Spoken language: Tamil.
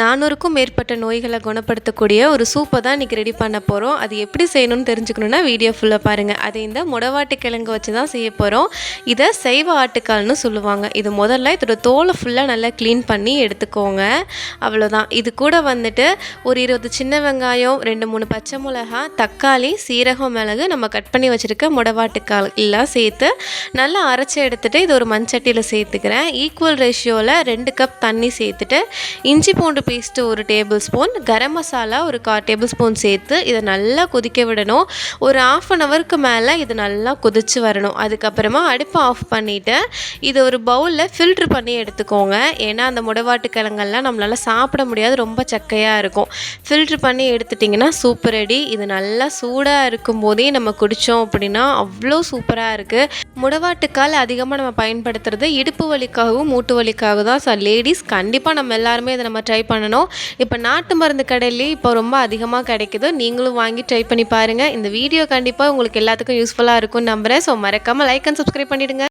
நானூறுக்கும் மேற்பட்ட நோய்களை குணப்படுத்தக்கூடிய ஒரு சூப்பை தான் இன்றைக்கி ரெடி பண்ண போகிறோம் அது எப்படி செய்யணும்னு தெரிஞ்சுக்கணுன்னா வீடியோ ஃபுல்லாக பாருங்கள் அது இந்த முடவாட்டு கிழங்கு வச்சு தான் செய்ய போகிறோம் இதை சைவ ஆட்டுக்கால்னு சொல்லுவாங்க. இது முதல்ல இதோட தோலை ஃபுல்லாக நல்லா க்ளீன் பண்ணி எடுத்துக்கோங்க. அவ்வளோதான் இது கூட வந்துட்டு ஒரு இருபது சின்ன வெங்காயம் ரெண்டு மூணு பச்சை மிளகா தக்காளி சீரகம் மிளகு நம்ம கட் பண்ணி வச்சுருக்க முடவாட்டுக்கால் எல்லாம் சேர்த்து நல்லா அரைச்சி எடுத்துகிட்டு இது ஒரு மண்சட்டியில் சேர்த்துக்கிறேன். ஈக்குவல் ரேஷியோவில் ரெண்டு கப் தண்ணி சேர்த்துட்டு இஞ்சி பூண்டு பேஸ்ட்டு ஒரு டேபிள் ஸ்பூன் கரம் மசாலா ஒரு கா டேபிள் ஸ்பூன் சேர்த்து இதை நல்லா கொதிக்க விடணும். ஒரு ஆஃப் அன் ஹவருக்கு மேலே இது நல்லா கொதிச்சு வரணும். அதுக்கப்புறமா அடுப்பை ஆஃப் பண்ணிவிட்டு இது ஒரு பவுலில் ஃபில்ட்ரு பண்ணி எடுத்துக்கோங்க. ஏன்னா அந்த முடவாட்டு கிழங்கெல்லாம் நம்மளால் சாப்பிட முடியாது. ரொம்ப சக்கையாக இருக்கும். ஃபில்ட்ரு பண்ணி எடுத்துட்டிங்கன்னா சூப்பர் ரெடி இது நல்லா சூடாக இருக்கும் போதே நம்ம குடித்தோம் அப்படின்னா அவ்வளோ சூப்பராக இருக்குது முடவாட்டுக்கால் அதிகமாக நம்ம பயன்படுத்துறது இடுப்பு வலிக்காகவும் மூட்டு வலிக்காகவும் தான் ஸோ லேடிஸ் கண்டிப்பாக நம்ம எல்லாருமே இதை நம்ம ட்ரை பண்ணணும். இப்போ நாட்டு மருந்து கடையிலே இப்போ ரொம்ப அதிகமாக கிடைக்குது. நீங்களும் வாங்கி ட்ரை பண்ணி பாருங்கள் இந்த வீடியோ கண்டிப்பாக உங்களுக்கு எல்லாத்துக்கும் யூஸ்ஃபுல்லாக இருக்கும்னு நம்புகிறேன் ஸோ மறக்காமல் லைக் அண்ட் சப்ஸ்கிரைப் பண்ணிவிடுங்க